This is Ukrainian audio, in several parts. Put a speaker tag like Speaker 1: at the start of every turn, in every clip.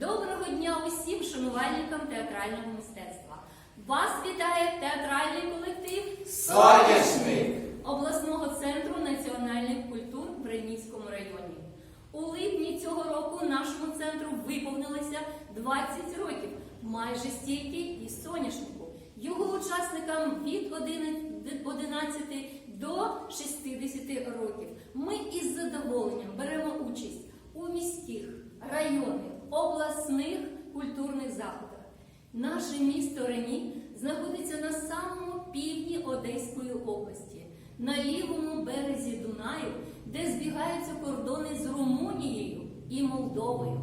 Speaker 1: дня усім шанувальникам театрального мистецтва. Вас вітає театральний колектив
Speaker 2: Соняшник!
Speaker 1: обласного центру національних культур в Бринівському районі. У липні цього року нашому центру виповнилося 20 років, майже стільки і соняшнику. Його учасникам від 11 до 60 років. Ми із задоволенням беремо заходах. Наше місто Рені знаходиться на самому півдні Одеської області, на лівому березі Дунаю, де збігаються кордони з Румунією і Молдовою.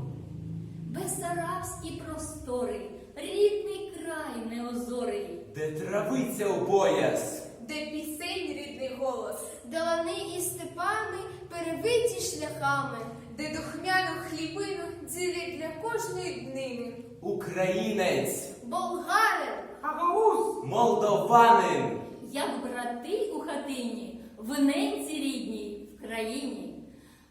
Speaker 1: Бесарабські простори, рідний край неозорий.
Speaker 2: Де травиця у пояс,
Speaker 3: де пісень рідний голос,
Speaker 4: де лани і степами перевиті шляхами,
Speaker 3: де духмяну
Speaker 2: українець,
Speaker 4: болгарин,
Speaker 2: молдованин,
Speaker 1: як брати у хатині, в ненці рідній в країні.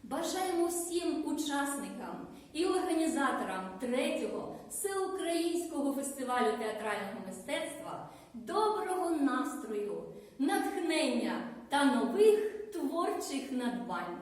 Speaker 1: Бажаємо всім учасникам і організаторам третього всеукраїнського фестивалю театрального мистецтва доброго настрою, натхнення та нових творчих надбань.